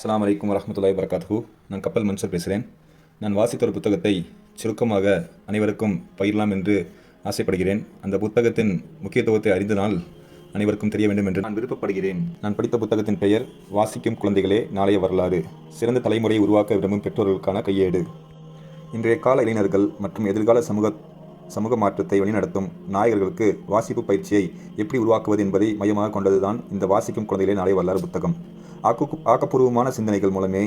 அஸ்லாம் வலைக்கம் வரமத்துல்லாய் வரகாத்துஹு நான் கப்பல் மன்சர் பேசுகிறேன் நான் வாசித்த ஒரு புத்தகத்தை சுருக்கமாக அனைவருக்கும் பயிரலாம் என்று ஆசைப்படுகிறேன். அந்த புத்தகத்தின் முக்கியத்துவத்தை அறிந்த நாள் அனைவருக்கும் தெரிய வேண்டும் என்று நான் விருப்பப்படுகிறேன். நான் படித்த புத்தகத்தின் பெயர் வாசிக்கும் குழந்தைகளே நாளைய வரலாறு. சிறந்த தலைமுறையை உருவாக்க விரும்பும் பெற்றோர்களுக்கான கையேடு. இன்றைய கால இளைஞர்கள் மற்றும் எதிர்கால சமூக சமூக மாற்றத்தை வழிநடத்தும் நாயகர்களுக்கு வாசிப்பு பயிற்சியை எப்படி உருவாக்குவது என்பதை மையமாக கொண்டதுதான் இந்த வாசிக்கும் குழந்தைகளே நாளை வரலாறு புத்தகம். ஆக்கு ஆக்கப்பூர்வமான சிந்தனைகள் மூலமே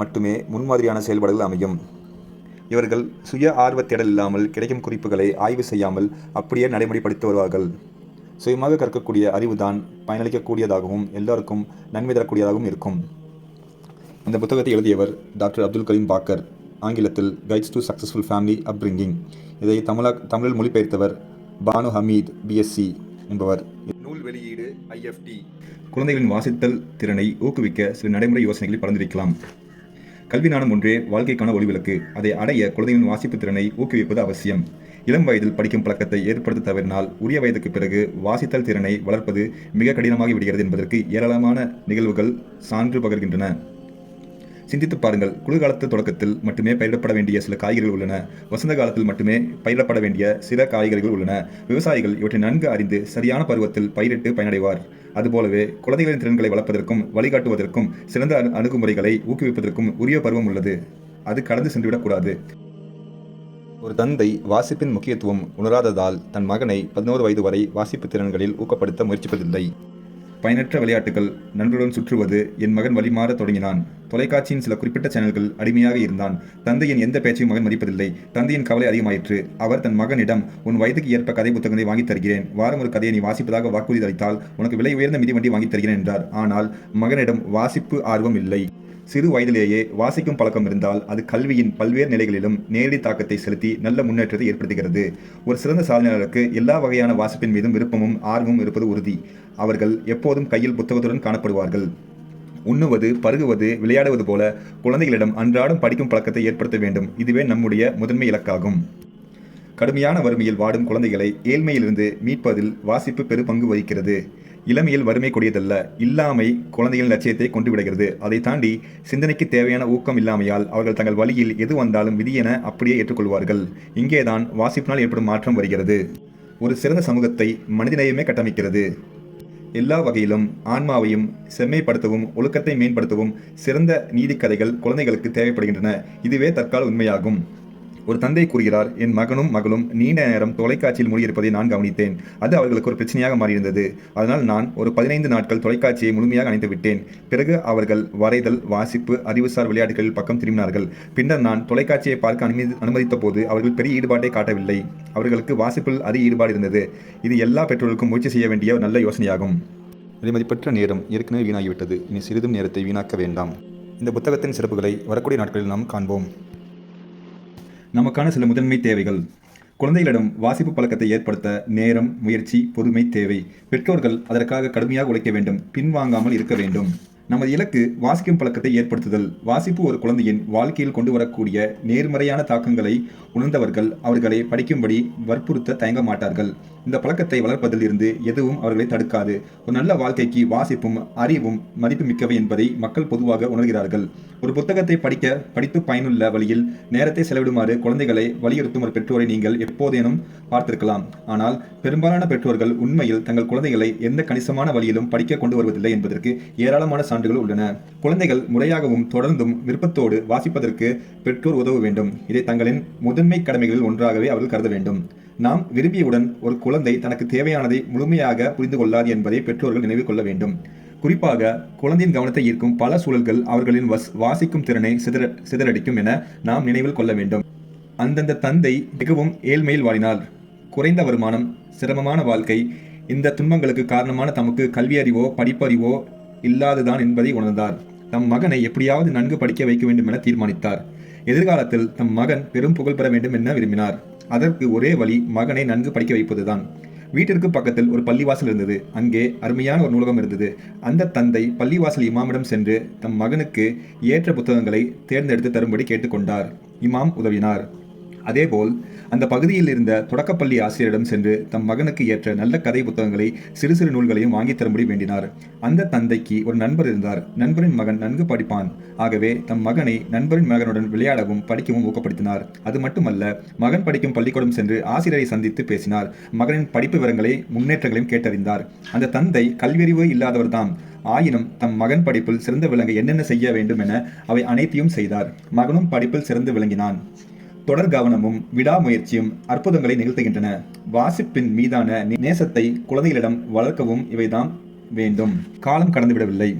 மட்டுமே முன்மாதிரியான செயல்பாடுகள் அமையும். இவர்கள் சுய ஆர்வத் தேடல் இல்லாமல் கிடைக்கும் குறிப்புகளை ஆய்வு செய்யாமல் அப்படியே நடைமுறைப்படுத்தி வருவார்கள். சுயமாக கற்கக்கூடிய அறிவுதான் பயனளிக்கக்கூடியதாகவும் எல்லோருக்கும் நன்மை தரக்கூடியதாகவும் இருக்கும். இந்த புத்தகத்தை எழுதியவர் டாக்டர் அப்துல் கரீம் பாக்கர். ஆங்கிலத்தில் guides to successful family upbringing இதை தமிழா தமிழில் மொழிபெயர்த்தவர் பானு ஹமீத் பிஎஸ்சி என்பவர். நூல் வெளியீடு ஐஎஃப்டி. குழந்தைகளின் வாசித்தல் திறனை ஊக்குவிக்க சில நடைமுறை யோசனைகளை பரிந்துரைக்கலாம் கல்வி நாணம் ஒன்றே வாழ்க்கைக்கான ஒளிவிளக்கு. அதை அடைய குழந்தைகளின் வாசிப்பு திறனை ஊக்குவிப்பது அவசியம். இளம் வயதில் படிக்கும் பழக்கத்தை ஏற்படுத்த தவறினால் உரிய வயதுக்கு பிறகு வாசித்தல் திறனை வளர்ப்பது மிக கடினமாகி விடுகிறது என்பதற்கு ஏராளமான நிகழ்வுகள் சான்று பகர்கின்றன. சிந்தித்து பாருங்கள். குளிர்காலத்து தொடக்கத்தில் மட்டுமே பயிரிடப்பட வேண்டிய சில காய்கறிகள் உள்ளன. வசந்த காலத்தில் மட்டுமே பயிரிடப்பட வேண்டிய சில காய்கறிகள் உள்ளன. விவசாயிகள் இவற்றை நன்கு அறிந்து சரியான பருவத்தில் பயிரிட்டு பயனடைவார். அதுபோலவே குழந்தைகளின் திறன்களை வளர்ப்பதற்கும் வழிகாட்டுவதற்கும் சிறந்த அணு- அணுகுமுறைகளை ஊக்குவிப்பதற்கும் உரிய பருவம் உள்ளது. அது கடந்து சென்றுவிடக்கூடாது ஒரு தந்தை வாசிப்பின் முக்கியத்துவம் உணராததால் தன் மகனை பதினோரு வயது வரை வாசிப்பு திறன்களில் ஊக்கப்படுத்த முயற்சிப்பதில்லை. பயனற்ற விளையாட்டுகள் நண்பருடன் சுற்றுவது என் மகன் வழிமாற தொடங்கினான். தொலைக்காட்சியின் சில குறிப்பிட்ட சேனல்கள் அடிமையாக இருந்தான். தந்தையின் எந்த பேச்சையும் மகன் மதிப்பதில்லை. தந்தையின் கவலை அதிகமாயிற்று. அவர் தன் மகனிடம் உன் வயதுக்கு ஏற்ப கதை புத்தகங்களை வாங்கித் தருகிறேன். வாரம் ஒரு கதையை நீ வாசிப்பதாக வாக்குறுதி அளித்தால் உனக்கு விலை உயர்ந்த மிதிவண்டி வாங்கித் தருகிறேன் என்றார். ஆனால் மகனிடம் வாசிப்பு ஆர்வம் இல்லை. சிறு வயதிலேயே வாசிக்கும் பழக்கம் இருந்தால் அது கல்வியின் பல்வேறு நிலைகளிலும் நேரடி தாக்கத்தை செலுத்தி நல்ல முன்னேற்றத்தை ஏற்படுத்துகிறது. ஒரு சிறந்த சாதனையாளருக்கு எல்லா வகையான வாசிப்பின் மீதும் விருப்பமும் ஆர்வமும் இருப்பது உறுதி. அவர்கள் எப்போதும் கையில் புத்தகத்துடன் காணப்படுவார்கள். உண்ணுவது பருகுவது விளையாடுவது போல குழந்தைகளிடம் அன்றாடம் படிக்கும் பழக்கத்தை ஏற்படுத்த வேண்டும். இதுவே நம்முடைய முதன்மை இலக்காகும். கடுமையான வறுமையில் வாடும் குழந்தைகளை ஏழ்மையிலிருந்து மீட்பதில் வாசிப்பு பெரு பங்கு வகிக்கிறது. இளமையில் வறுமை கொடியதல்ல இல்லாமை குழந்தைகளின் லட்சியத்தை கொண்டு விடுகிறது. அதை தாண்டி சிந்தனைக்கு தேவையான ஊக்கம் இல்லாமையால் அவர்கள் தங்கள் வழியில் எது வந்தாலும் விதியென அப்படியே ஏற்றுக்கொள்வார்கள். இங்கேதான் வாசிப்பினால் ஏற்படும் மாற்றம் வருகிறது. ஒரு சிறந்த சமூகத்தை மனிதநேயமே கட்டமைக்கிறது. எல்லா வகையிலும் ஆன்மாவையும் செம்மைப்படுத்தவும் ஒழுக்கத்தை மேம்படுத்தவும் சிறந்த நீதிக்கதைகள் குழந்தைகளுக்கு தேவைப்படுகின்றன. இதுவே தற்கால உண்மையாகும். ஒரு தந்தை கூறுகிறார் என் மகனும் மகளும் நீண்ட நேரம் தொலைக்காட்சியில் மூழ்கியிருப்பதை நான் கவனித்தேன். அது அவர்களுக்கு ஒரு பிரச்சனையாக மாறியிருந்தது. அதனால் நான் ஒரு பதினைந்து நாட்கள் தொலைக்காட்சியை முழுமையாக அணைத்து விட்டேன். பிறகு அவர்கள் வரைதல் வாசிப்பு அறிவுசார் விளையாட்டுகளில் பக்கம் திரும்பினார்கள். பின்னர் நான் தொலைக்காட்சியை பார்க்க அனுமதி அனுமதித்த போது அவர்கள் பெரிய ஈடுபாட்டை காட்டவில்லை. அவர்களுக்கு வாசிப்பில் அதிக ஈடுபாடு இருந்தது. இது எல்லா பெற்றோருக்கும் முயற்சி செய்ய வேண்டிய ஒரு நல்ல யோசனையாகும். விலைமதிப்பற்ற நேரம் ஏற்கனவே வீணாகிவிட்டது. இனி சிறிதும் நேரத்தை வீணாக்க வேண்டாம். இந்த புத்தகத்தின் சிறப்புகளை வரக்கூடிய நாட்களில் நாம் காண்போம். நமக்கான சில முதன்மை தேவைகள். குழந்தைகளிடம் வாசிப்பு பழக்கத்தை ஏற்படுத்த நேரம் முயற்சி பொறுமை தேவை. பெற்றோர்கள் அதற்காக கடுமையாக உழைக்க வேண்டும் பின்வாங்காமல் இருக்க வேண்டும். நமது இலக்கு வாசிக்கும் பழக்கத்தை ஏற்படுத்துதல். வாசிப்பு ஒரு குழந்தையின் வாழ்க்கையில் கொண்டு வரக்கூடிய நேர்மறையான தாக்கங்களை உணர்ந்தவர்கள் அவர்களை படிக்கும்படி வற்புறுத்த தயங்க மாட்டார்கள். இந்த பழக்கத்தை வளர்ப்பதில் இருந்து எதுவும் அவர்களை தடுக்காது. ஒரு நல்ல வாழ்க்கைக்கு வாசிப்பும் அறிவும் மதிப்புமிக்கவை என்பதை மக்கள் பொதுவாக உணர்கிறார்கள். ஒரு புத்தகத்தை படிக்க படித்து பயனுள்ள வழியில் நேரத்தை செலவிடுமாறு குழந்தைகளை வலியுறுத்தும் ஒரு பெற்றோரை நீங்கள் எப்போதேனும் பார்த்திருக்கலாம். ஆனால் பெரும்பாலான பெற்றோர்கள் உண்மையில் தங்கள் குழந்தைகளை எந்த கணிசமான வழியிலும் படிக்க கொண்டு வருவதில்லை என்பதற்கு ஏராளமான சான்றுகள் உள்ளன. குழந்தைகள் முறையாகவும் தொடர்ந்தும் விருப்பத்தோடு வாசிப்பதற்கு பெற்றோர் உதவ வேண்டும். இதை தங்களின் முதன்மை கடமைகளில் ஒன்றாகவே அவர்கள் கருத வேண்டும். நாம் விரும்பியவுடன் ஒரு குழந்தை தனக்கு தேவையானதை முழுமையாக புரிந்து கொள்ளாது என்பதை பெற்றோர்கள் நினைவு கொள்ள வேண்டும். குறிப்பாக குழந்தையின் கவனத்தை ஈர்க்கும் பல சூழல்கள் அவர்களின் வஸ் வாசிக்கும் திறனை சிதற சிதறடிக்கும் என நாம் நினைவில் கொள்ள வேண்டும். அந்தந்த தந்தை மிகவும் ஏழ்மையில் வாழினார் குறைந்த வருமானம் சிரமமான வாழ்க்கை இந்த துன்பங்களுக்கு காரணமான தமக்கு கல்வியறிவோ படிப்பறிவோ இல்லாதுதான் என்பதை உணர்ந்தார். தம் மகனை எப்படியாவது நன்கு படிக்க வைக்க வேண்டும் என தீர்மானித்தார். எதிர்காலத்தில் தம் மகன் பெரும் புகழ் பெற வேண்டும் என விரும்பினார். அதற்கு ஒரே வழி மகனை நன்கு படிக்க வைப்பதுதான். வீட்டிற்கு பக்கத்தில் ஒரு பள்ளிவாசல் இருந்தது. அங்கே அருமையான ஒரு நூலகம் இருந்தது. அந்த தந்தை பள்ளிவாசல் இமாமிடம் சென்று தம் மகனுக்கு ஏற்ற புத்தகங்களை தேர்ந்தெடுத்து தரும்படி கேட்டுக்கொண்டார் இமாம் உதவினார். அதேபோல் அந்த பகுதியில் இருந்த தொடக்கப்பள்ளி ஆசிரியரிடம் சென்று தம் மகனுக்கு ஏற்ற நல்ல கதை புத்தகங்களை சிறு சிறு நூல்களையும் வாங்கித் தரும்படி வேண்டினார். அந்த தந்தைக்கு ஒரு நண்பர் இருந்தார். நண்பரின் மகன் நன்கு படிப்பான். ஆகவே தம் மகனை நண்பரின் மகனுடன் விளையாடவும் படிக்கவும் ஊக்கப்படுத்தினார். அது மட்டுமல்ல மகன் படிக்கும் பள்ளிக்கூடம் சென்று ஆசிரியரை சந்தித்து பேசினார். மகனின் படிப்பு விவரங்களை முன்னேற்றங்களையும் கேட்டறிந்தார். அந்த தந்தை கல்வியறிவு இல்லாதவர்தான் ஆயினும் தம் மகன் படிப்பில் சிறந்து விளங்க என்னென்ன செய்ய வேண்டும் என அவை அனைத்தையும் செய்தார். மகனும் படிப்பில் சிறந்து விளங்கினான். தொடர் கவனமும் விடாமுயற்சியும் அற்புதங்களை நிகழ்த்துகின்றன. வாசிப்பின் மீதான நேசத்தை குழந்தைகளிடம் வளர்க்கவும் இவைதான் வேண்டும். காலம் கடந்துவிடவில்லை.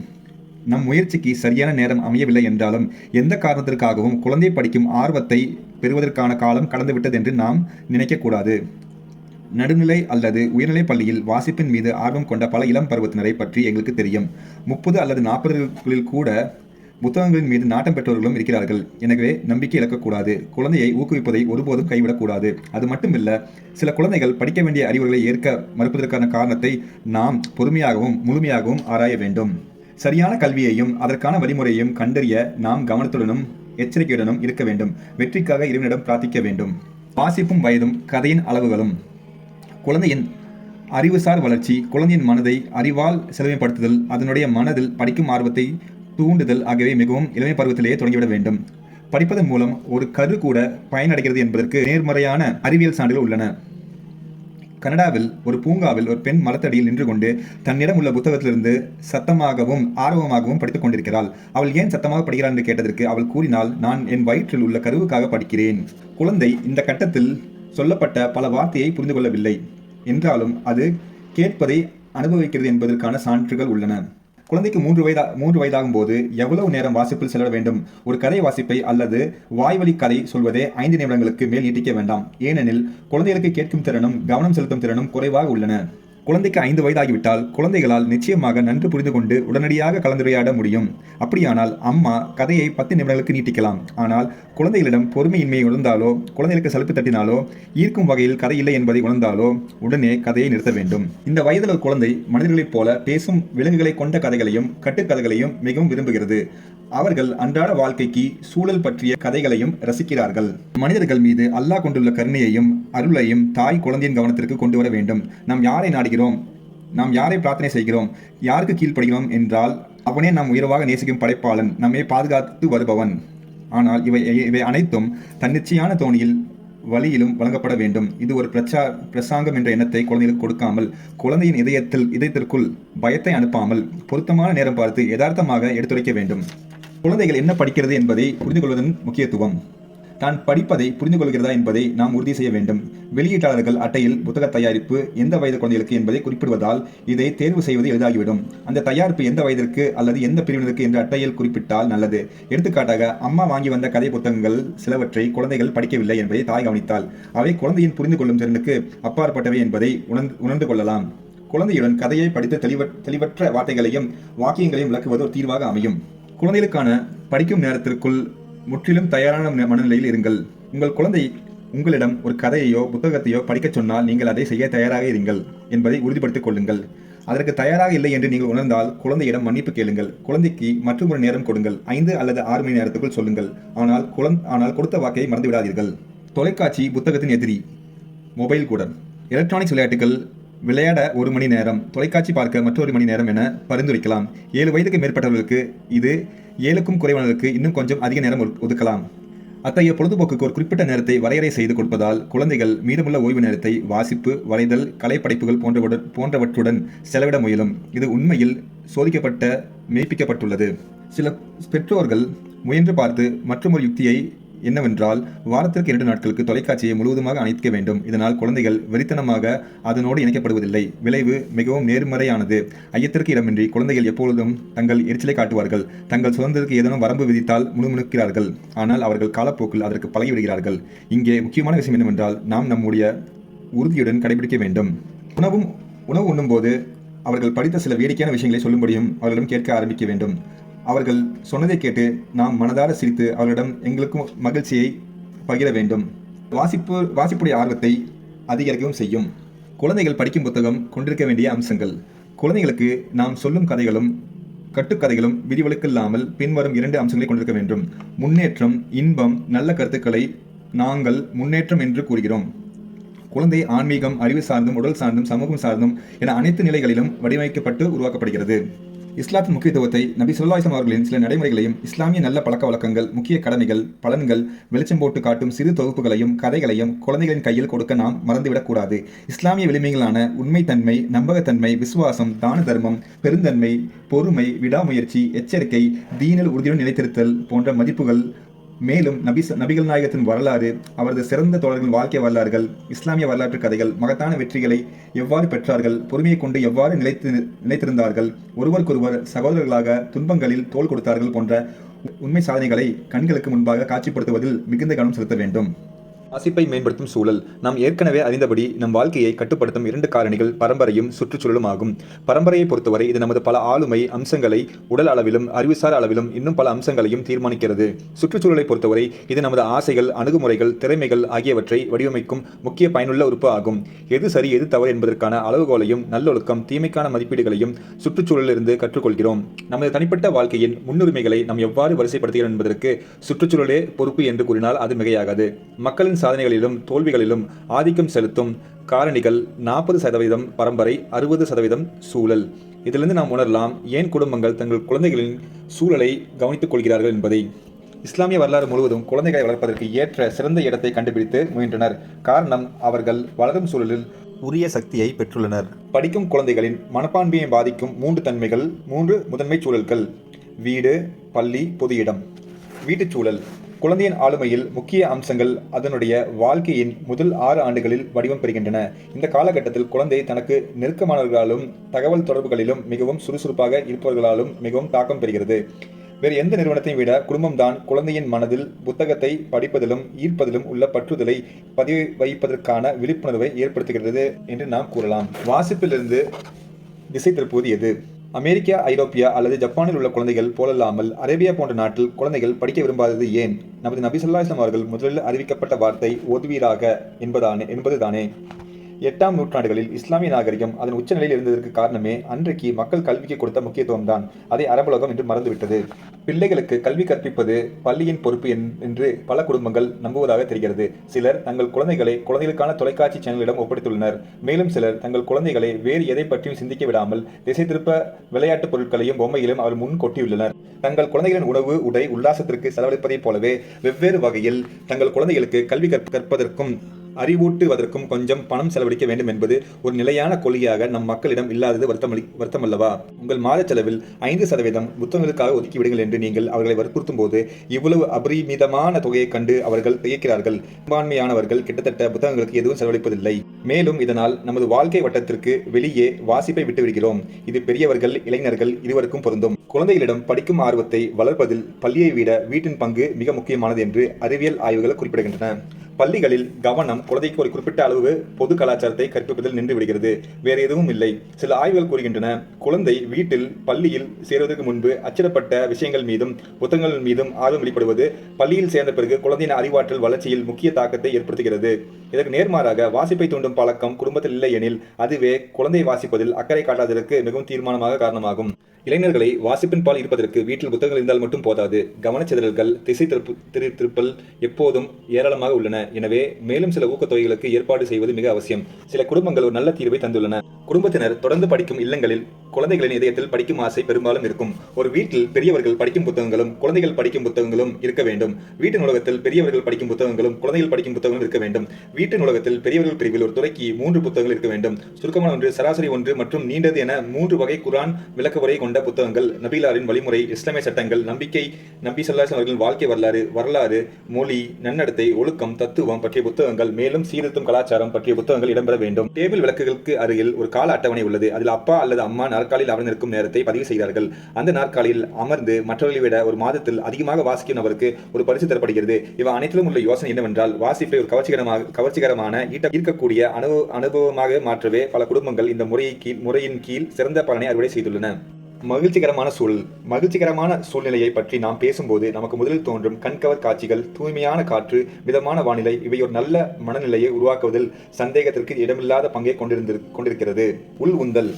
நம் முயற்சிக்கு சரியான நேரம் அமையவில்லை என்றாலும் எந்த காரணத்திற்காகவும் குழந்தை படிக்கும் ஆர்வத்தை பெறுவதற்கான காலம் கடந்துவிட்டது என்று நாம் நினைக்கக்கூடாது. நடுநிலை அல்லது உயர்நிலை பள்ளியில் வாசிப்பின் மீது ஆர்வம் கொண்ட பல இளம் பருவத்தினரை பற்றி எங்களுக்கு தெரியும். முப்பது அல்லது நாற்பதுகளில் கூட புத்தகங்களின் மீது நாட்டம் பெற்றவர்களும் இருக்கிறார்கள். எனவே நம்பிக்கை இழக்கக்கூடாது. குழந்தையை ஊக்குவிப்பதை ஒருபோதும் கைவிடக்கூடாது. அது மட்டுமில்ல சில குழந்தைகள் படிக்க வேண்டிய அறிவுகளை ஏற்க மறுப்பதற்கான காரணத்தை நாம் பொறுமையாகவும் முழுமையாகவும் ஆராய வேண்டும். சரியான கல்வியையும் அதற்கான வழிமுறையையும் கண்டறிய நாம் கவனத்துடனும் எச்சரிக்கையுடனும் இருக்க வேண்டும். வெற்றிக்காக இறைவனிடம் பிரார்த்திக்க வேண்டும். வாசிப்பும் வயதும் கதையின் அளவுகளும். குழந்தையின் அறிவுசார் வளர்ச்சி குழந்தையின் மனதை அறிவால் செழுமைப்படுத்துதல் அதனுடைய மனதில் படிக்கும் ஆர்வத்தை தூண்டுதல் ஆகியவை மிகவும் இளமை பருவத்திலேயே தொடங்கிவிட வேண்டும். படிப்பதன் மூலம் ஒரு கரு கூட பயனடைகிறது என்பதற்கு நேர்மறையான அறிவியல் சான்றுகள் உள்ளன. கனடாவில் ஒரு பூங்காவில் ஒரு பெண் மரத்தடியில் நின்று கொண்டு தன்னிடம் உள்ள புத்தகத்திலிருந்து சத்தமாகவும் ஆர்வமாகவும் படித்துக் கொண்டிருக்கிறாள். அவள் ஏன் சத்தமாக படிக்கிறாள் என்று கேட்டதற்கு அவள் கூறினால் நான் என் வயிற்றில் உள்ள கருவுக்காக படிக்கிறேன். குழந்தை இந்த கட்டத்தில் சொல்லப்பட்ட பல வார்த்தையை புரிந்து கொள்ளவில்லை. என்றாலும் அது கேட்பதை அனுபவிக்கிறது என்பதற்கான சான்றுகள் உள்ளன. குழந்தைக்கு மூன்று வயதா மூன்று வயதாகும் போது எவ்வளவு நேரம் வாசிப்பில் செலவிட வேண்டும்? ஒரு கதை வாசிப்பை அல்லது வாய்வழி கதை சொல்வதே ஐந்து நிமிடங்களுக்கு மேல் நீட்டிக்க வேண்டாம். ஏனெனில் குழந்தைகளுக்கு கேட்கும் திறனும் கவனம் செலுத்தும் திறனும் குறைவாக உள்ளன. குழந்தைக்கு ஐந்து வயதாகிவிட்டால் குழந்தைகளால் நிச்சயமாக நன்கு புரிந்து கொண்டு உடனடியாக கலந்துரையாட முடியும். அப்படியானால் அம்மா கதையை பத்து நிமிடங்களுக்கு நீட்டிக்கலாம். ஆனால் குழந்தைகளிடம் பொறுமையின்மையை உணர்ந்தாலோ குழந்தைகளுக்கு சலுப்பு தட்டினாலோ ஈர்க்கும் வகையில் கதை இல்லை என்பதை உணர்ந்தாலோ உடனே கதையை நிறுத்த வேண்டும். இந்த வயதில் குழந்தை மனிதர்களைப் போல பேசும் விலங்குகளை கொண்ட கதைகளையும் கட்டுக்கதைகளையும் மிகவும் விரும்புகிறது. அவர்கள் அன்றாட வாழ்க்கைக்கு சூழல் பற்றிய கதைகளையும் ரசிக்கிறார்கள். மனிதர்கள் மீது அல்லாஹ் கொண்டுள்ள கருணையையும் அருளையும் தாய் குழந்தையின் கவனத்திற்கு கொண்டு வர வேண்டும். நாம் யாரை நாடுகிறோம்? நாம் யாரை பிரார்த்தனை செய்கிறோம்? யாருக்கு கீழ்ப்படுகிறோம் என்றால் அவனே நாம் உயர்வாக நேசிக்கும் படைப்பாளன் நம்மை பாதுகாத்து வருபவன். ஆனால் இவை இவை அனைத்தும் தன்னிச்சையான தோணியில் வழியிலும் வழங்கப்பட வேண்டும். இது ஒரு பிரச்சா பிரசாங்கம் என்ற எண்ணத்தை குழந்தைகளுக்கு கொடுக்காமல் குழந்தையின் இதயத்தில் இதயத்திற்குள் பயத்தை அனுப்பாமல் பொருத்தமான நேரம் பார்த்து யதார்த்தமாக எடுத்துரைக்க வேண்டும். குழந்தைகள் என்ன படிக்கிறது என்பதை புரிந்து கொள்வதன் முக்கியத்துவம். தான் படிப்பதை புரிந்து கொள்கிறதா என்பதை நாம் உறுதி செய்ய வேண்டும். வெளியீட்டாளர்கள் அட்டையில் புத்தக தயாரிப்பு எந்த வயது குழந்தைகளுக்கு என்பதை குறிப்பிடுவதால் இதை தேர்வு செய்வது எளிதாகிவிடும். அந்த தயாரிப்பு எந்த வயதிற்கு அல்லது எந்த பிரிவினருக்கு என்று அட்டையில் குறிப்பிட்டால் நல்லது. எடுத்துக்காட்டாக அம்மா வாங்கி வந்த கதை புத்தகங்கள் சிலவற்றை குழந்தைகள் படிக்கவில்லை என்பதை தாய் கவனித்தால் அவை குழந்தையின் புரிந்து கொள்ளும் திறனுக்கு அப்பாற்பட்டவை என்பதை உணர்ந்து உணர்ந்து கொள்ளலாம். குழந்தையுடன் கதையை படித்து தெளிவ தெளிவற்ற வார்த்தைகளையும் வாக்கியங்களையும் விளக்குவது ஒரு தீர்வாக அமையும். குழந்தைகளுக்கான படிக்கும் நேரத்திற்குள் முற்றிலும் தயாரான மனநிலையில் இருங்கள். உங்கள் குழந்தை உங்களிடம் ஒரு கதையையோ புத்தகத்தையோ படிக்கச் சொன்னால் நீங்கள் அதை செய்ய தயாராக இருங்கள் என்பதை உறுதிப்படுத்திக் கொள்ளுங்கள். அதற்கு தயாராக இல்லை என்று நீங்கள் உணர்ந்தால் குழந்தையிடம் மன்னிப்பு கேளுங்கள். குழந்தைக்கு மற்றொரு நேரம் கொடுங்கள். ஐந்து அல்லது ஆறு மணி நேரத்துக்குள் சொல்லுங்கள். ஆனால் குழந் ஆனால் கொடுத்த வாக்கையை மறந்துவிடாதீர்கள். தொலைக்காட்சி புத்தகத்தின் எதிரி மொபைல் கூட எலக்ட்ரானிக்ஸ் விளையாட்டுகள் விளையாட ஒரு மணி நேரம் தொலைக்காட்சி பார்க்க மற்றொரு மணி நேரம் என பரிந்துரைக்கலாம். ஏழு வயதுக்கு மேற்பட்டவர்களுக்கு இது ஏழுக்கும் குறைவானவர்களுக்கு இன்னும் கொஞ்சம் அதிக நேரம் ஒது- ஒதுக்கலாம். அத்தகைய பொழுதுபோக்குக்கு ஒரு குறிப்பிட்ட நேரத்தை வரையறை செய்து கொடுப்பதால் குழந்தைகள் மீதமுள்ள ஓய்வு நேரத்தை வாசிப்பு வரைதல் கலைப்படைப்புகள் போன்றவுடன் போன்றவற்றுடன் செலவிட முயலும். இது உண்மையில் சோதிக்கப்பட்ட மெய்ப்பிக்கப்பட்டுள்ளது. சில பெற்றோர்கள் முயன்று பார்த்து மற்றொரு யுக்தியை என்னவென்றால் வாரத்திற்கு இரண்டு நாட்களுக்கு தொலைக்காட்சியை முழுவதுமாக அணைக்க வேண்டும். இதனால் குழந்தைகள் வெறித்தனமாக அதனோடு இணைக்கப்படுவதில்லை. விளைவு மிகவும் நேர்மறையானது. ஐயத்திற்கு இடமின்றி குழந்தைகள் எப்பொழுதும் தங்கள் எரிச்சலை காட்டுவார்கள். தங்கள் சுதந்திரத்துக்கு ஏதேனும் வரம்பு விதித்தால் முணுமுணுக்கிறார்கள். ஆனால் அவர்கள் காலப்போக்கில் அதற்கு பழகிவிடுகிறார்கள். இங்கே முக்கியமான விஷயம் என்னவென்றால் நாம் நம்முடைய உறுதியுடன் கடைபிடிக்க வேண்டும். உணவும் உணவு உண்ணும்போது அவர்கள் படித்த சில வேடிக்கையான விஷயங்களை சொல்லும்படியும் அவர்களிடம் கேட்க ஆரம்பிக்க வேண்டும். அவர்கள் சொன்னதை கேட்டு நாம் மனதார சிரித்து அவர்களிடம் எங்களுக்கும் மகிழ்ச்சியை பகிர வேண்டும். வாசிப்பு வாசிப்புடைய ஆர்வத்தை அதிகரிக்கவும் செய்யும். குழந்தைகள் படிக்கும் புத்தகம் கொண்டிருக்க வேண்டிய அம்சங்கள். குழந்தைகளுக்கு நாம் சொல்லும் கதைகளும் கட்டுக்கதைகளும் விதிவிலக்கில்லாமல் பின்வரும் இரண்டு அம்சங்களை கொண்டிருக்க வேண்டும். முன்னேற்றம் இன்பம் நல்ல கருத்துக்களை நாங்கள் முன்னேற்றம் என்று கூறுகிறோம். குழந்தை ஆன்மீகம் அறிவு சார்ந்தும் உடல் சார்ந்தும் சமூகம் சார்ந்தும் என அனைத்து நிலைகளிலும் வடிவமைக்கப்பட்டு உருவாக்கப்படுகிறது. இஸ்லாத்தின் முக்கியத்துவத்தை நபி சொல்லா இஸ்லாம் அவர்களின் சில நடைமுறைகளையும் இஸ்லாமிய நல்ல பழக்க வழக்கங்கள் முக்கிய கடமைகள் பலன்கள் வெளிச்சம் போட்டு காட்டும் சிறு தொகுப்புகளையும் கதைகளையும் குழந்தைகளின் கையில் கொடுக்க நாம் மறந்துவிடக்கூடாது இஸ்லாமிய விளிமைகளான உண்மைத்தன்மை நம்பகத்தன்மை விசுவாசம் தான தர்மம் பெருந்தன்மை பொறுமை விடாமுயற்சி எச்சரிக்கை தீனல் உறுதியுடன் நிலைத்திருத்தல் போன்ற மதிப்புகள் மேலும் நபி நபிகள் நாயகத்தின் வரலாறு அவரது சிறந்த தோழர்களின் வாழ்க்கை வரலாறுகள் இஸ்லாமிய வரலாற்று கதைகள் மகத்தான வெற்றிகளை எவ்வாறு பெற்றார்கள் பொறுமையை கொண்டு எவ்வாறு நிலைத்து நிலைத்திருந்தார்கள் ஒருவருக்கொருவர் சகோதரர்களாக துன்பங்களில் தோல் கொடுத்தார்கள் போன்ற உண்மை சாதனைகளை கண்களுக்கு முன்பாக காட்சிப்படுத்துவதில் மிகுந்த கவனம் செலுத்த வேண்டும். வாசிப்பை மேம்படுத்தும் சூழல். நாம் ஏற்கனவே அறிந்தபடி நம் வாழ்க்கையை கட்டுப்படுத்தும் இரண்டு காரணிகள் பரம்பரையும் சுற்றுச்சூழலும் ஆகும் பரம்பரையை பொறுத்தவரை இது நமது பல ஆளுமை அம்சங்களை உடல் அளவிலும் அறிவுசார் அளவிலும் இன்னும் பல அம்சங்களையும் தீர்மானிக்கிறது. சுற்றுச்சூழலை பொறுத்தவரை இது நமது ஆசைகள் அணுகுமுறைகள் திறமைகள் ஆகியவற்றை வடிவமைக்கும் முக்கிய பயனுள்ள உறுப்பு ஆகும். எது சரி எது தவறு என்பதற்கான அளவுகோலையும் நல்லொழுக்கம் தீமைக்கான மதிப்பீடுகளையும் சுற்றுச்சூழலிலிருந்து கற்றுக்கொள்கிறோம். நமது தனிப்பட்ட வாழ்க்கையின் முன்னுரிமைகளை நாம் எவ்வாறு வரிசைப்படுத்துகிறோம் என்பதற்கு சுற்றுச்சூழலே பொறுப்பு என்று கூறினால் அது மிகையாகாது. மக்களின் சாதனைகளிலும் தோல்விகளிலும் ஆதிக்கம் செலுத்தும் காரணிகள் நாற்பது சதவீதம் பரம்பரை அறுபது சதவீதம் சூழல். இதிலிருந்து நாம் உணரலாம் ஏன் குடும்பங்கள் தங்கள் குழந்தைகளின் சூழலை கவனித்துக் கொள்கிறார்கள் என்பதை. இஸ்லாமிய வரலாறு முழுவதும் குழந்தைகளை வளர்ப்பதற்கு ஏற்ற சிறந்த இடத்தை கண்டுபிடித்து முயன்றனர். காரணம் அவர்கள் வளரும் சூழலில் உரிய சக்தியை பெற்றுள்ளனர். படிக்கும் குழந்தைகளின் மனப்பான்மையை பாதிக்கும் மூன்று தன்மைகள் மூன்று முதன்மை சூழல்கள். வீடு பள்ளி பொது இடம். வீட்டுச் சூழல். குழந்தையின் ஆளுமையில் முக்கிய அம்சங்கள் அதனுடைய வாழ்க்கையின் முதல் ஆறு ஆண்டுகளில் வடிவம் பெறுகின்றன. இந்த காலகட்டத்தில் குழந்தை தனக்கு நெருக்கமானவர்களாலும் தகவல் தொடர்புகளிலும் மிகவும் சுறுசுறுப்பாக இருப்பவர்களாலும் மிகவும் தாக்கம் பெறுகிறது. வேறு எந்த நிறுவனத்தையும் விட குடும்பம்தான் குழந்தையின் மனதில் புத்தகத்தை படிப்பதிலும் ஈர்ப்பதிலும் உள்ள பற்றுதலை பதிவு வைப்பதற்கான விழிப்புணர்வை ஏற்படுத்துகிறது என்று நாம் கூறலாம். வாசிப்பிலிருந்து திசை திருப்புவது எது? அமெரிக்கா ஐரோப்பியா அல்லது ஜப்பானில் உள்ள குழந்தைகள் போலல்லாமல் அரேபியா போன்ற நாட்டில் குழந்தைகள் படிக்க விரும்பாதது ஏன்? நமது நபி சொல்லா இஸ்லாம் அவர்கள் முதலில் அறிவிக்கப்பட்ட வார்த்தை ஓதுவீராக என்பதானே என்பதுதானே? எட்டாம் நூற்றாண்டுகளில் இஸ்லாமிய நாகரிகம் அதன் உச்சநிலையில் இருந்ததற்கு காரணமே அன்றைக்கு மக்கள் கல்விக்கு கொடுத்த முக்கியத்துவம் தான் அதை அரபுலகம் என்று மறந்துவிட்டது. பிள்ளைகளுக்கு கல்வி கற்பிப்பது பள்ளியின் பொறுப்பு என்- என்று பல குடும்பங்கள் நம்புவதாக தெரிகிறது. சிலர் தங்கள் குழந்தைகளை குழந்தைகளுக்கான தொலைக்காட்சி சேனலிடம் ஒப்படைத்துள்ளனர். மேலும் சிலர் தங்கள் குழந்தைகளை வேறு எதை பற்றியும் சிந்திக்க விடாமல் திசை திருப்ப விளையாட்டுப் பொருட்களையும் பொம்மையிலும் அவர் முன் கொட்டியுள்ளனர். தங்கள் குழந்தைகளின் உணவு உடை உல்லாசத்திற்கு செலவழிப்பதைப் போலவே வெவ்வேறு வகையில் தங்கள் குழந்தைகளுக்கு கல்வி கற்ப- கற்பதற்கும் அறிவூட்டுவதற்கும் கொஞ்சம் பணம் செலவழிக்க வேண்டும் என்பது ஒரு நிலையான கொள்கையாக நம் மக்களிடம் இல்லாதது வருத்தமளி வருத்தமல்லவா? உங்கள் மாத செலவில் ஐந்து சதவீதம் புத்தகங்களுக்காக ஒதுக்கிவிடுங்கள் என்று நீங்கள் அவர்களை வற்புறுத்தும் போது இவ்வளவு அபரிமிதமான தொகையை கண்டு அவர்கள் திகைக்கிறார்கள். பெரும்பான்மையானவர்கள் கிட்டத்தட்ட புத்தகங்களுக்கு எதுவும் செலவழிப்பதில்லை. மேலும் இதனால் நமது வாழ்க்கை வட்டத்திற்கு வெளியே வாசிப்பை விட்டுவிடுகிறோம். இது பெரியவர்கள் இளைஞர்கள் இருவருக்கும் பொருந்தும். குழந்தைகளிடம் படிக்கும் ஆர்வத்தை வளர்ப்பதில் பள்ளியை விட வீட்டின் பங்கு மிக முக்கியமானது என்று அறிவியல் ஆய்வுகள் குறிப்பிடுகின்றன. பள்ளிகளில் கவனம் குழந்தைக்கு ஒரு குறிப்பிட்ட அளவு பொது கலாச்சாரத்தை கற்பிப்பதில் நின்று விடுகிறது வேறு எதுவும் இல்லை. சில ஆய்வுகள் கூறுகின்றன. குழந்தை வீட்டில் பள்ளியில் சேருவதற்கு முன்பு அச்சிடப்பட்ட விஷயங்கள் மீதும் புத்தகங்கள் மீதும் ஆர்வம் வெளிப்படுவது பள்ளியில் சேர்ந்த பிறகு குழந்தையின் அறிவாற்றல் வளர்ச்சியில் முக்கிய தாக்கத்தை ஏற்படுத்துகிறது. இதற்கு நேர்மாறாக வாசிப்பை தூண்டும் பழக்கம் குடும்பத்தில் இல்லை எனில் அதுவே குழந்தை வாசிப்பதில் அக்கறை காட்டாததற்கு மிகவும் தீர்மானமாக காரணமாகும். இளைஞர்களை வாசிப்பின் பால் இருப்பதற்கு வீட்டில் புத்தகங்கள் இருந்தால் மட்டும் போதாது. கவனச்சிதறல்கள் திசை திருப்பு திரு திருப்பல் எப்போதும் ஏராளமாக உள்ளன. எனவே மேலும் சில ஊக்கத்தொகைகளுக்கு ஏற்பாடு செய்வது மிக அவசியம். சில குடும்பங்கள் ஒரு நல்ல தீர்வை தந்துள்ளன. குடும்பத்தினர் தொடர்ந்து படிக்கும் இல்லங்களில் குழந்தைகளின் இதயத்தில் படிக்கும் ஆசை பெரும்பாலும் இருக்கும். ஒரு வீட்டில் பெரியவர்கள் படிக்கும் புத்தகங்களும் குழந்தைகள் படிக்கும் புத்தகங்களும் இருக்க வேண்டும். வீட்டு நூலகத்தில் பெரியவர்கள் படிக்கும் புத்தகங்களும் குழந்தைகள் படிக்கும் புத்தகங்களும் இருக்க வேண்டும். வீட்டு நூலகத்தில் பெரியவர்கள் பிரிவில் ஒரு துறைக்கு மூன்று புத்தகங்கள் இருக்க வேண்டும். சுருக்கமான ஒன்று சராசரி ஒன்று மற்றும் நீண்டது என மூன்று வகை குரான் விளக்க உரை கொண்ட புத்தகங்கள். நபிலாரின் வழிமுறை இஸ்லாமிய சட்டங்கள் நம்பிக்கை நபி ஸல்லல்லாஹு அவர்களின் வாழ்க்கை வரலாறு வரலாறு மொழி நன்னடத்தை ஒழுக்கம் தத்துவம் பற்றிய புத்தகங்கள் மேலும் சீர்திருத்தம் கலாச்சாரம் பற்றிய புத்தகங்கள் இடம்பெற வேண்டும். டேபிள் விளக்குகளுக்கு அருகில் ஒரு கால அட்டவணை உள்ளது. அதில் அப்பா அல்லது அம்மா நாற்காலியில் அமர்ந்திருக்கும் நேரத்தை பதிவு செய்தார்கள். அந்த நாற்காலியில் அமர்ந்து மற்றவர்களை விட ஒரு மாதத்தில் அதிகமாக வாசிக்கும் நபருக்கு ஒரு பரிசு தரப்படுகிறது. இவை அனைத்திலும் உள்ள யோசனை என்னவென்றால் வாசிப்பை ஒரு கவர்ச்சிகரமாக கவர்ச்சிகரமான ஈட்ட ஈர்க்கக்கூடிய அனுபவ அனுபவமாக மாற்றவே பல குடும்பங்கள் இந்த முறையை கீழ் முறையின் கீழ் சிறந்த பலனை அறுவடை செய்துள்ளன. மகிழ்ச்சிகரமான சூழல். மகிழ்ச்சிகரமான சூழ்நிலையை பற்றி நாம் பேசும்போது நமக்கு முதலில் தோன்றும் கண்கவர் காட்சிகள் தூய்மையான காற்று மிதமான வானிலை இவை ஒரு நல்ல மனநிலையை உருவாக்குவதில் சந்தேகத்திற்கு இடமில்லாத பங்கை கொண்டிருந்து கொண்டிருக்கிறது. உள் உந்தல்.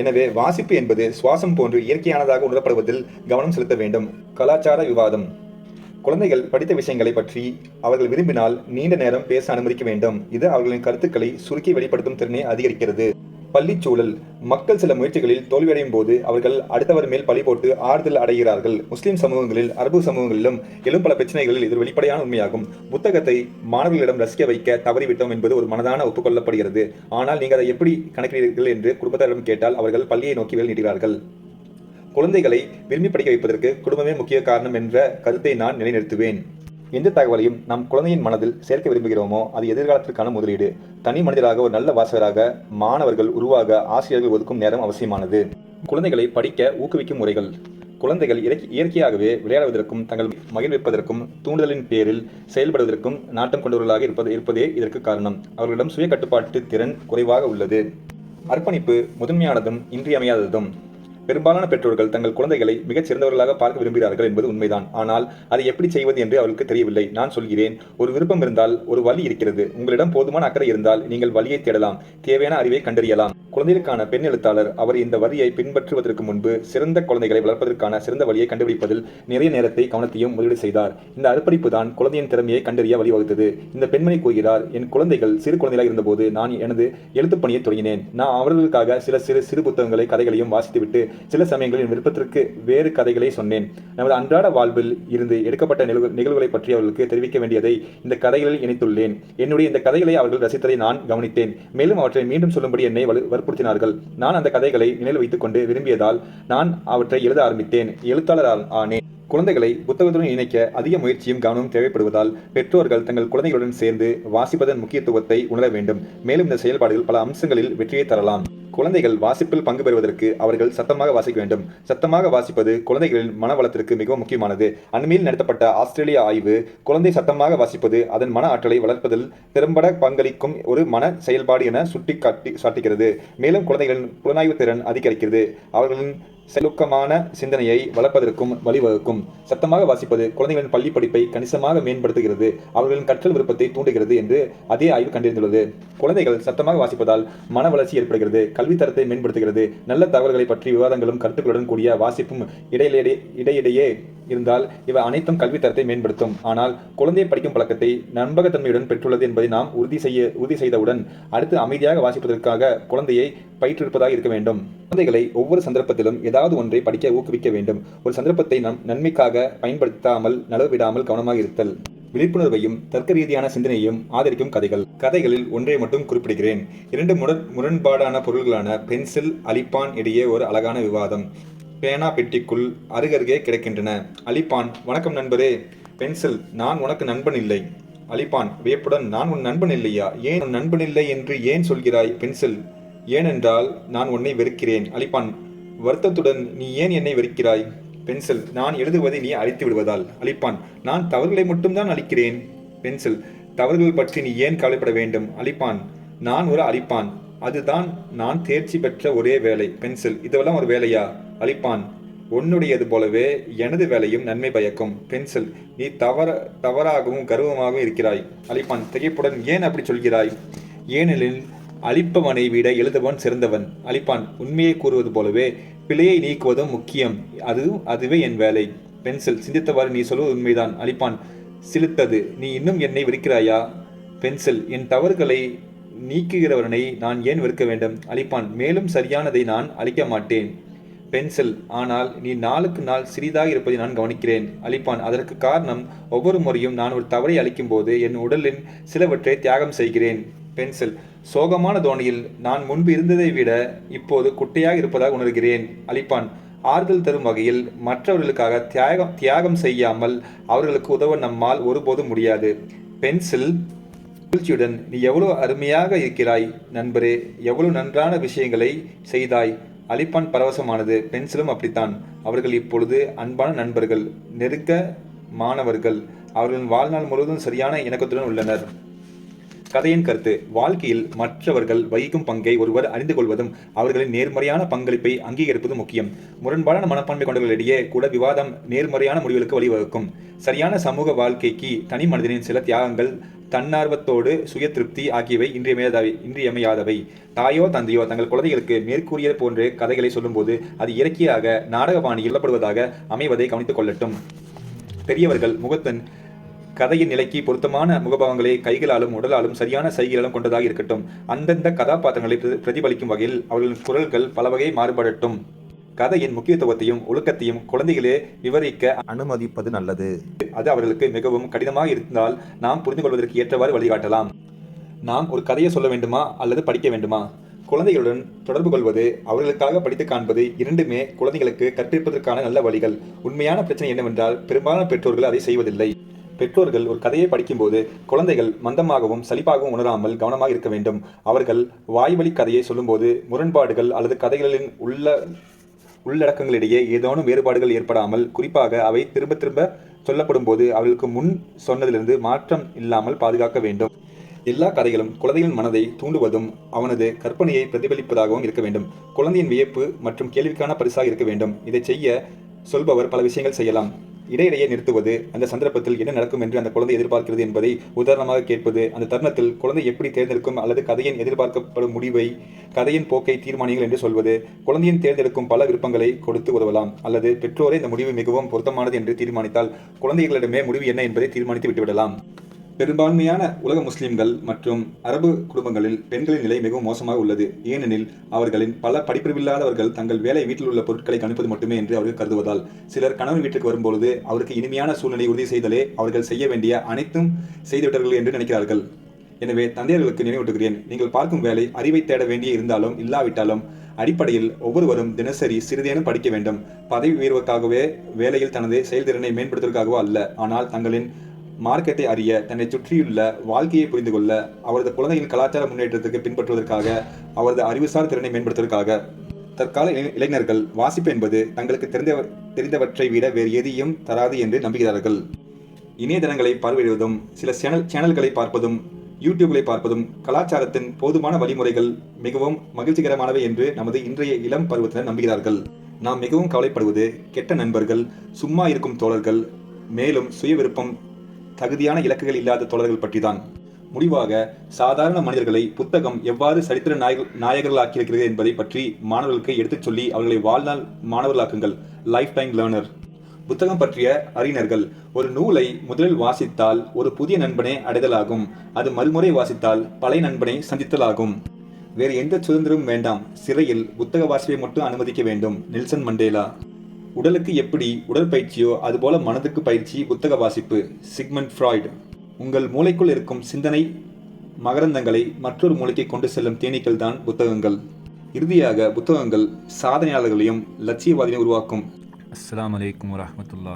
எனவே வாசிப்பு என்பது சுவாசம் போன்று இயற்கையானதாக உணரப்படுவதில் கவனம் செலுத்த வேண்டும். கலாச்சார விவாதம். குழந்தைகள் படித்த விஷயங்களை பற்றி அவர்கள் விரும்பினால் நீண்ட நேரம் பேச அனுமதிக்க வேண்டும். இது அவர்களின் கருத்துக்களை சுருக்கி வெளிப்படுத்தும் திறனை அதிகரிக்கிறது. பள்ளிச் சூழல். மக்கள் சில முயற்சிகளில் தோல்வியடையும் போது அவர்கள் அடுத்தவர் மேல் பழி போட்டு ஆறுதல் அடைகிறார்கள். முஸ்லிம் சமூகங்களில் அரபு சமூகங்களிலும் எழும் பல பிரச்சனைகளில் இது வெளிப்படையான உண்மையாகும். புத்தகத்தை மாணவர்களிடம் ரசிக்க வைக்க தவறிவிட்டோம் என்பது ஒரு மனதான ஒப்புக்கொள்ளப்படுகிறது. ஆனால் நீங்கள் அதை எப்படி கணக்கிடுகிறீர்கள் என்று குடும்பத்தாரிடம் கேட்டால் அவர்கள் பள்ளியை நோக்கி வேல் குழந்தைகளை விரும்பி படிக்க வைப்பதற்கு குடும்பமே முக்கிய காரணம் என்ற கருத்தை நான் நிலைநிறுத்துவேன். எந்த தகவலையும் நம் குழந்தையின் மனதில் சேர்க்க விரும்புகிறோமோ அது எதிர்காலத்திற்கான முதலீடு. தனி மனிதராக ஒரு நல்ல வாசகராக மாணவர்கள் உருவாக ஆசிரியர்கள் ஒதுக்கும் நேரம் அவசியமானது. குழந்தைகளை படிக்க ஊக்குவிக்கும் முறைகள். குழந்தைகள் இயற்கையாகவே விளையாடுவதற்கும் தங்கள் மகிழ்விப்பதற்கும் தூண்டுதலின் பேரில் செயல்படுவதற்கும் நாட்டம் கொண்டவர்களாக இருப்பது இருப்பதே இதற்கு காரணம். அவர்களிடம் சுய கட்டுப்பாட்டு திறன் குறைவாக உள்ளது. அர்ப்பணிப்பு முதன்மையானதும் இன்றியமையாததும். பெரும்பாலான பெற்றோர்கள் தங்கள் குழந்தைகளை மிகச் சிறந்தவர்களாக பார்க்க விரும்புகிறார்கள் என்பது உண்மைதான். ஆனால் அதை எப்படி செய்வது என்று அவர்களுக்கு தெரியவில்லை. நான் சொல்கிறேன் ஒரு விருப்பம் இருந்தால் ஒரு வழி இருக்கிறது. உங்களிடம் போதுமான அக்கறை இருந்தால் நீங்கள் வழியை தேடலாம். தேவையான அறிவை கண்டறியலாம். குழந்தைகளுக்கான பெண் எழுத்தாளர் அவர் இந்த வரியை பின்பற்றுவதற்கு முன்பு சிறந்த குழந்தைகளை வளர்ப்பதற்கான சிறந்த வழியை கண்டுபிடிப்பதில் நிறைய நேரத்தை கவனத்தையும் முதலீடு செய்தார். இந்த அர்ப்பணிப்பு தான் குழந்தையின் திறமையை கண்டறிய வழிவகுத்தது. இந்த பெண்மணி கூறுகிறார் என் குழந்தைகள் சிறு குழந்தைகளாக இருந்தபோது நான் எனது எழுத்துப் பணியை தொடங்கினேன். நான் அவர்களுக்காக சில சிறு சிறு புத்தகங்களை கதைகளையும் வாசித்துவிட்டு சில சமயங்களில் என் விருப்பத்திற்கு வேறு கதைகளை சொன்னேன். நமது அன்றாட வாழ்வில் இருந்து எடுக்கப்பட்ட நிகழ்வு- நிகழ்வுகளை பற்றி அவர்களுக்கு தெரிவிக்க வேண்டியதை இந்த கதைகளில் இணைத்துள்ளேன். என்னுடைய இந்த கதைகளை அவர்கள் ரசித்ததை நான் கவனித்தேன். மேலும் அவற்றை மீண்டும் சொல்லும்படி என்னை வலு- வற்புறுத்தினார்கள். நான் அந்த கதைகளை நினைவு வைத்துக் கொண்டு விரும்பியதால் நான் அவற்றை எழுத ஆரம்பித்தேன். எழுத்தாளர் ஆனேன் குழந்தைகளை புத்தகத்துடன் இணைக்க அதிக முயற்சியும் கவனமும் தேவைப்படுவதால் பெற்றோர்கள் தங்கள் குழந்தைகளுடன் சேர்ந்து வாசிப்பதன் முக்கியத்துவத்தை உணர வேண்டும். மேலும் இந்த செயல்பாடுகள் பல அம்சங்களில் வெற்றியை தரலாம். குழந்தைகள் வாசிப்பில் பங்கு பெறுவதற்கு அவர்கள் சத்தமாக வாசிக்க வேண்டும். சத்தமாக வாசிப்பது குழந்தைகளின் மன வளத்திற்கு மிகவும் முக்கியமானது. அண்மையில் நடத்தப்பட்ட ஆஸ்திரேலிய ஆய்வு குழந்தை சத்தமாக வாசிப்பது அதன் மன ஆற்றலை வளர்ப்பதில் திறம்பட பங்களிக்கும் ஒரு மன செயல்பாடு என சுட்டிக்காட்டி சாட்டுகிறது. மேலும் குழந்தைகளின் புலனாய்வு திறன் அதிகரிக்கிறது. அவர்களின் செலுக்கமான சிந்தனையை வளர்ப்பதற்கும் வழிவகுக்கும். சத்தமாக வாசிப்பது குழந்தைகளின் பள்ளி படிப்பை கணிசமாக மேம்படுத்துகிறது. அவர்களின் கற்றல் விருப்பத்தை தூண்டுகிறது என்று அதே ஆய்வு கண்டறிந்துள்ளது. குழந்தைகள் சத்தமாக வாசிப்பதால் மன வளர்ச்சி ஏற்படுகிறது. கல்வி தரத்தை மேம்படுத்துகிறது. நல்ல தகவல்களை பற்றி விவாதங்களும் கருத்துக்களுடன் கூடிய வாசிப்பும் இடையிடையே இடையிடையே இருந்தால் இவை அனைத்தும் கல்வித்தரத்தை மேம்படுத்தும். ஆனால் குழந்தை படிக்கும் பழக்கத்தை நம்பகத்தன்மையுடன் பெற்றுள்ளது என்பதை நாம் உறுதி செய்ய உறுதி செய்தவுடன் அடுத்து அமைதியாக வாசிப்பதற்காக குழந்தையை பயிற்றிருப்பதாக இருக்க வேண்டும். குழந்தைகளை ஒவ்வொரு சந்தர்ப்பத்திலும் ஏதாவது ஒன்றை படிக்க ஊக்குவிக்க வேண்டும். ஒரு சந்தர்ப்பத்தை நம் நன்மைக்காக பயன்படுத்தாமல் நலவிடாமல் கவனமாக இருத்தல். விழிப்புணர்வையும் தர்க்க ரீதியான சிந்தனையையும் ஆதரிக்கும் கதைகள். கதைகளில் ஒன்றை மட்டும் குறிப்பிடுகிறேன். இரண்டு முரண் முரண்பாடான பொருள்களான பென்சில் அலிப்பான் இடையே ஒரு அழகான விவாதம். பேனா பெட்டிக்குள் அருகருகே கிடக்கின்றன. அலிபான் வணக்கம் நண்பரே. பென்சில் நான் உனக்கு நண்பன் இல்லை. அலிபான் வியப்புடன் நான் உன் நண்பன் இல்லையா? ஏன் உன் நண்பன் இல்லை என்று ஏன் சொல்கிறாய் பென்சில்? ஏனென்றால் நான் உன்னை வெறுக்கிறேன். அலிபான் வருத்தத்துடன் நீ ஏன் என்னை வெறுக்கிறாய்? பென்சில் நான் எழுதுவதை நீ அழித்து விடுவதால். அழிப்பான் நான் தவறுகளை மட்டும்தான் அழிக்கிறேன். பென்சில் தவறுகள் பற்றி நீ ஏன் கவலைப்பட வேண்டும்? அழிப்பான் நான் ஒரு அழிப்பான். அதுதான் நான் தேர்ச்சி பெற்ற ஒரே வேலை. பென்சில் இதெல்லாம் ஒரு வேலையா? அழிப்பான். உன்னுடையது போலவே எனது வேலையும் நன்மை பயக்கும். பென்சில் நீ தவற தவறாகவும் கர்வமாகவும் இருக்கிறாய். அழிப்பான். திகைப்புடன் ஏன் அப்படி சொல்கிறாய்? ஏனெனில் அழிப்பவனை விட எழுதவன் சிறந்தவன். அழிப்பான். உண்மையை கூறுவது போலவே பிழையை நீக்குவதும் முக்கியம். அது அதுவே என் வேலை. பென்சில் சிந்தித்தவாறு நீ சொல்வது உண்மைதான். அழிப்பான். சிலுத்தது நீ இன்னும் என்னை விற்கிறாயா பென்சில் என் தவறுகளை நீக்குகிறவனை நான் ஏன் வெறுக்க வேண்டும்? அழிப்பான். மேலும் சரியானதை நான் அழிக்க மாட்டேன். பென்சில். ஆனால் நீ நாளுக்கு நாள் சிறிதாக இருப்பதை நான் கவனிக்கிறேன். அழிப்பான். அதற்கு காரணம் ஒவ்வொரு முறையும் நான் ஒரு தவறை அளிக்கும் போது என் உடலின் சிலவற்றை தியாகம் செய்கிறேன். பென்சில். சோகமான தோணியில் நான் முன்பு இருந்ததை விட இப்போது குட்டையாக இருப்பதாக உணர்கிறேன். அழிப்பான். ஆறுதல் தரும் வகையில் மற்றவர்களுக்காக தியாகம் தியாகம் செய்யாமல் அவர்களுக்கு உதவ நம்மால் ஒருபோதும் முடியாது. பென்சில் மகிழ்ச்சியுடன் நீ எவ்வளோ அருமையாக இருக்கிறாய் நண்பரே. எவ்வளவு நன்றான விஷயங்களை செய்தாய். அலிப்பான் பரவசமானது பென்சிலும் அப்படித்தான். அவர்கள் இப்பொழுது அன்பான நண்பர்கள் நெருக்க மாணவர்கள். அவர்களின் வாழ்நாள் முழுவதும் சரியான இணக்கத்துடன் உள்ளனர். கதையின் கருத்து வாழ்க்கையில் மற்றவர்கள் வகிக்கும் பங்கை ஒருவர் அறிந்து கொள்வதும் அவர்களின் நேர்மறையான பங்களிப்பை அங்கீகரிப்பதும் முக்கியம். முரண்பாடான மனப்பான்மை கொண்டவர்களிடையே கூட விவாதம் நேர்மறையான முடிவுகளுக்கு வழிவகுக்கும். சரியான சமூக வாழ்க்கைக்கு தனி மனிதனின் சில தியாகங்கள் தன்னார்வத்தோடு சுய திருப்தி ஆகியவை இன்றியமையாதவை இன்றியமையாதவை. தாயோ தந்தையோ தங்கள் குழந்தைகளுக்கு மேற்கூறிய போன்ற கதைகளை சொல்லும்போது அது இயற்கையாக நாடக பாணி சொல்லப்படுவதாக அமைவதை கவனித்துக் கொள்ளட்டும். பெரியவர்கள் முகத்தன் கதையின் நிலைக்கு பொருத்தமான முகபாவங்களை கைகளாலும் உடலாலும் சரியான சைகளாலும் கொண்டதாக இருக்கட்டும். அந்தந்த கதாபாத்திரங்களை பிரதி- பிரதிபலிக்கும் வகையில் அவர்களின் குரல்கள் பல வகையை மாறுபடட்டும். கதையின் முக்கியத்துவத்தையும் ஒழுக்கத்தையும் குழந்தைகளே விவரிக்க அனுமதிப்பது நல்லது. அது அவர்களுக்கு மிகவும் கடினமாக இருந்தால் நாம் புரிந்து கொள்வதற்கு ஏற்றவாறு வழிகாட்டலாம். நாம் ஒரு கதையை சொல்ல வேண்டுமா அல்லது படிக்க வேண்டுமா? குழந்தைகளுடன் தொடர்பு கொள்வது அவர்களுக்காக படித்து காண்பது இரண்டுமே குழந்தைகளுக்கு கற்பிப்பதற்கான நல்ல வழிகள். உண்மையான பிரச்சனை என்னவென்றால் பெரும்பாலான பெற்றோர்கள் அதை செய்வதில்லை. பெற்றோர்கள் ஒரு கதையை படிக்கும்போது குழந்தைகள் மந்தமாகவும் சலிப்பாகவும் உணராமல் கவனமாக இருக்க வேண்டும். அவர்கள் வாய்வழி கதையை சொல்லும்போது முரண்பாடுகள் அல்லது கதைகளின் உள்ள உள்ளடக்கங்களிடையே ஏதேனும் வேறுபாடுகள் ஏற்படாமல் குறிப்பாக அவை திரும்ப திரும்ப சொல்லப்படும் போது அவர்களுக்கு முன் சொன்னதிலிருந்து மாற்றம் இல்லாமல் பாதுகாக்க வேண்டும். எல்லா கதைகளும் குழந்தையின் மனதை தூண்டுவதும் அவனது கற்பனையை பிரதிபலிப்பதாகவும் இருக்க வேண்டும். குழந்தையின் வியப்பு மற்றும் கேள்விக்கான பரிசாக இருக்க வேண்டும். இதை செய்ய சொல்பவர் பல விஷயங்கள் செய்யலாம். இடையிடையே நிறுத்துவது அந்த சந்தர்ப்பத்தில் என்ன நடக்கும் என்று அந்த குழந்தை எதிர்பார்க்கிறது என்பதை உதாரணமாக கேட்பது அந்த தருணத்தில் குழந்தை எப்படி தேர்ந்தெடுக்கும் அல்லது கதையின் எதிர்பார்க்கப்படும் முடிவை கதையின் போக்கை தீர்மானிகள் என்று சொல்வது குழந்தையின் தேர்ந்தெடுக்கும் பல விருப்பங்களை கொடுத்து உதவலாம் அல்லது பெற்றோரே இந்த முடிவு மிகவும் பொருத்தமானது என்று தீர்மானித்தால் குழந்தைகளிடமே முடிவு என்ன என்பதை தீர்மானித்து விட்டுவிடலாம். பெரும்பான்மையான உலக முஸ்லிம்கள் மற்றும் அரபு குடும்பங்களில் பெண்களின் நிலை மிகவும் மோசமாக உள்ளது. ஏனெனில் அவர்களின் பல படிப்பில்லாதவர்கள் தங்கள் வேலை வீட்டில் உள்ள பொருட்களை கணிப்பது மட்டுமே என்று அவர்கள் கருதுவதால் சிலர் கணவன் வீட்டுக்கு வரும்பொழுது அவருக்கு இனிமையான சூழ்நிலை உறுதி செய்தலே அவர்கள் செய்ய வேண்டிய அனைத்தும் செய்துவிட்டார்கள் என்று நினைக்கிறார்கள். எனவே தந்தையர்களுக்கு நினைவூட்டுகிறேன் நீங்கள் பார்க்கும் வேலை அறிவை தேட வேண்டிய இருந்தாலும் இல்லாவிட்டாலும் அடிப்படையில் ஒவ்வொருவரும் தினசரி சிறிதேனும் படிக்க வேண்டும். பதவி உயர்வுக்காகவே வேலையில் தனது செயல்திறனை மேம்படுத்துவதற்காகவோ அல்ல. ஆனால் தங்களின் மார்க்கெட்டை அறிய தன்னை சுற்றியுள்ள வாழ்க்கையை புரிந்து கொள்ள அவரது குழந்தையின் கலாச்சார முன்னேற்றத்துக்கு பின்பற்றுவதற்காக அவரது அறிவுசார் திறனை மேம்படுத்துவதற்காக. தற்கால இளை- இளைஞர்கள் வாசிப்பு என்பது தங்களுக்கு தெரிந்த தெரிந்தவற்றை விட வேறு எதையும் தராது என்று நம்புகிறார்கள். இணையதளங்களை பார்வையிடுவதும் சில சேனல் சேனல்களை பார்ப்பதும் யூடியூப்களை பார்ப்பதும் கலாச்சாரத்தின் போதுமான வழிமுறைகள் மிகவும் மகிழ்ச்சிகரமானவை என்று நமது இன்றைய இளம் பருவத்தினர் நம்புகிறார்கள். நாம் மிகவும் கவலைப்படுவது கெட்ட நண்பர்கள் சும்மா இருக்கும் தோழர்கள் மேலும் சுய விருப்பம் தகுதியான இலக்குகள் இல்லாத தோழர்கள் பற்றிதான். முடிவாக சாதாரண மனிதர்களை புத்தகம் எவ்வாறு சரித்திர நாயக நாயகர்களாக்கியிருக்கிறது என்பதை பற்றி மாணவர்களுக்கு எடுத்துச் சொல்லி அவர்களை வாழ்நாள் மாணவர்களாக்குங்கள். லைஃப் டைம் லேர்னர் புத்தகம் பற்றிய அறிஞர்கள் ஒரு நூலை முதலில் வாசித்தால் ஒரு புதிய நண்பனை அடைதலாகும். அது மறுமுறை வாசித்தால் பழைய நண்பனை சந்தித்தலாகும். வேறு எந்த சுதந்திரமும் வேண்டாம். சிறையில் புத்தக வாசிப்பை மட்டும் அனுமதிக்க வேண்டும். Nelson Mandela. உடலுக்கு எப்படி உடற்பயிற்சியோ அதுபோல மனதுக்கு பயிற்சி புத்தக வாசிப்பு சிக்மண்ட் ஃப்ராய்டு. உங்கள் மூளைக்குள் இருக்கும் சிந்தனை மகரந்தங்களை மற்றொரு மூளைக்கு கொண்டு செல்லும் தேனீக்கள் தான் புத்தகங்கள். இறுதியாக புத்தகங்கள் சாதனையாளர்களையும் லட்சியவாதியையும் உருவாக்கும். அஸ்லாம் வலைக்கம் வரமத்துல்லா